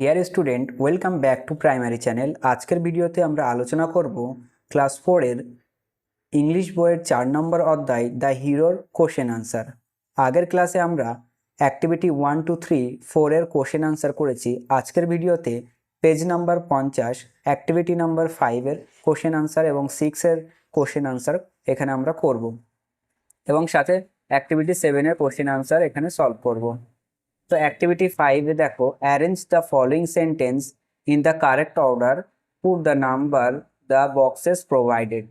Dear student welcome back to primary channel আজকের ভিডিওতে আমরা আলোচনা করব ক্লাস ফোরের ইংলিশ বইয়ের চার নম্বর অধ্যায় দ্য হিরোর কোশ্চেন আনসার আগের ক্লাসে আমরা অ্যাক্টিভিটি ওয়ান টু থ্রি ফোরের কোশ্চেন আনসার করেছি। আজকের ভিডিওতে পেজ নাম্বার পঞ্চাশ অ্যাক্টিভিটি নাম্বার ফাইভের কোশ্চেন আনসার এবং সিক্সের কোশ্চেন আনসার এখানে আমরা করব। এবং সাথে অ্যাক্টিভিটি সেভেনের কোশ্চেন আনসার এখানে সলভ করব। তো অ্যাক্টিভিটি ফাইভে দেখো arrange the following sentence in the correct order put the number the boxes provided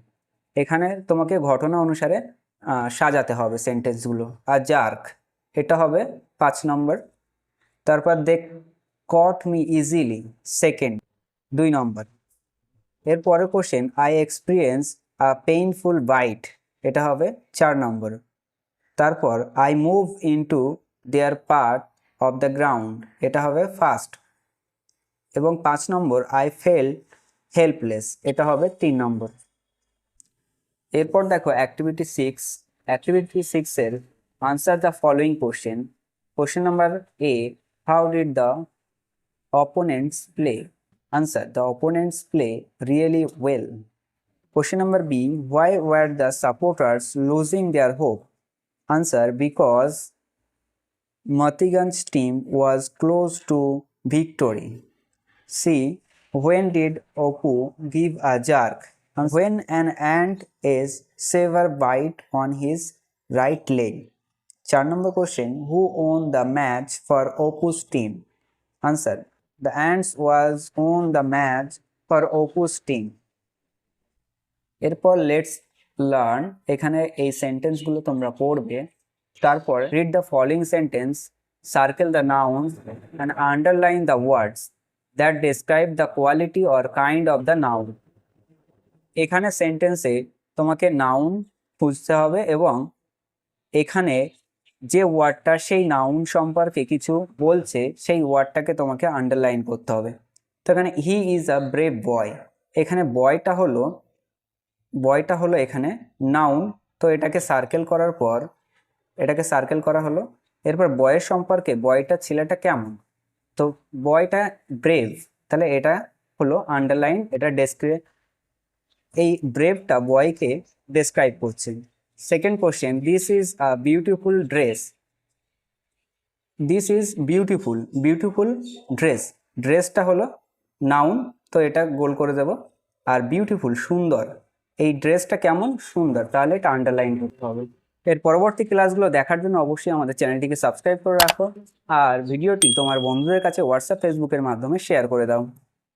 এখানে তোমাকে ঘটনা অনুসারে সাজাতে হবে সেন্টেন্সগুলো আর জার্ক এটা হবে পাঁচ নম্বর তারপর দেখ কট মি ইজিলি সেকেন্ড দুই নম্বর এরপরে question I experience a painful bite এটা হবে চার নম্বর তারপর I move into their part of the ground এটা হবে ফার্স্ট এবং পাঁচ নম্বর আই ফেল হেল্পলেস এটা হবে তিন নম্বর। এরপর দেখো অ্যাক্টিভিটি সিক্স অ্যাক্টিভিটি সিক্সের answer the following question question number A how did the opponents play answer the opponents play really well Question number B Why were the supporters losing their hope answer Because Matigan's team was close to victory. C. When did Opu give a jerk? And When an ant is severe bite on his right leg. Char number question Who won the match for Opu's team? Answer The ants was won the match for Opu's team. এরপর let's learn এখানে এই সেন্টেন্সগুলো তোমরা পড়বে তারপর read the following sentence circle the nouns and underline the words that describe the quality or kind of the noun এখানে সেন্টেন্সে তোমাকে নাউন খুঁজতে হবে এবং এখানে যে ওয়ার্ডটা সেই নাউন সম্পর্কে কিছু বলছে, সেই ওয়ার্ডটাকে তোমাকে আন্ডারলাইন করতে হবে। তো এখানে হি ইজ আ ব্রেভ বয় এখানে বয়টা হলো বয়টা হলো এখানে নাউন তো এটাকে সার্কেল করার পর এটাকে সার্কেল করা হলো। এরপর বয়ের সম্পর্কে বয়টা ছেলেটা কেমন? তো বয়টা ব্রেভ তাহলে এটা হলো আন্ডারলাইন এটা ডেসক্রি এই ব্রেভটা বয়কে ডেসক্রাইব করছে। Second question this is a beautiful dress this is beautiful beautiful dress ড্রেসটা হলো নাউন তো এটা গোল করে দেব। আর বিউটিফুল সুন্দর, এই ড্রেসটা কেমন? সুন্দর, তাহলে এটা আন্ডারলাইন করতে হবে। এর পরবর্তী ক্লাসগুলো দেখার জন্য অবশ্যই আমাদের চ্যানেলটিকে সাবস্ক্রাইব করে রাখো। আর ভিডিওটি তোমার বন্ধুদের কাছে হোয়াটসঅ্যাপ ফেসবুকের মাধ্যমে শেয়ার করে দাও।